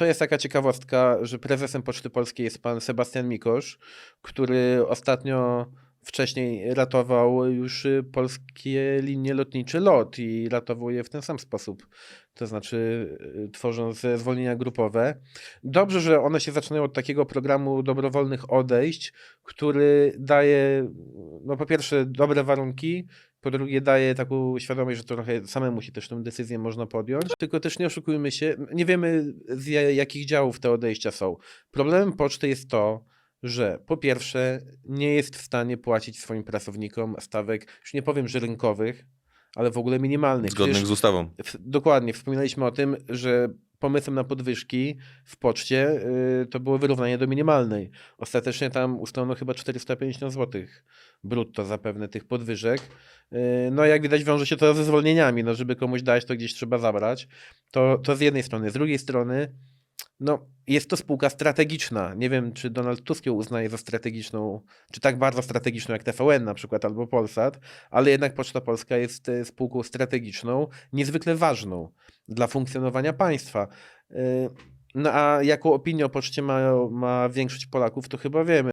To jest taka ciekawostka, że prezesem Poczty Polskiej jest pan Sebastian Mikosz, który ostatnio wcześniej ratował już y, polskie linie lotnicze LOT i ratował je w ten sam sposób. To znaczy y, tworząc zwolnienia grupowe. Dobrze, że one się zaczynają od takiego programu dobrowolnych odejść, który daje, no po pierwsze, dobre warunki, po drugie daje taką świadomość, że trochę samemu się też tę decyzję można podjąć. Tylko też nie oszukujmy się, nie wiemy z ja- jakich działów te odejścia są. Problemem poczty jest to, że po pierwsze nie jest w stanie płacić swoim pracownikom stawek, już nie powiem, że rynkowych, ale w ogóle minimalnych. Zgodnych Przecież z ustawą. w- Dokładnie, wspominaliśmy o tym, że pomysłem na podwyżki w poczcie y, to było wyrównanie do minimalnej. Ostatecznie tam ustalono chyba 450 zł brutto zapewne tych podwyżek. Y, no jak widać wiąże się to ze zwolnieniami, no żeby komuś dać to gdzieś trzeba zabrać. To, to z jednej strony. Z drugiej strony no, jest to spółka strategiczna. Nie wiem, czy Donald Tusk ją uznaje za strategiczną, czy tak bardzo strategiczną jak TVN na przykład albo Polsat, ale jednak Poczta Polska jest e, spółką strategiczną, niezwykle ważną dla funkcjonowania państwa. Y, No a jaką opinię o poczcie ma, ma większość Polaków, to chyba wiemy.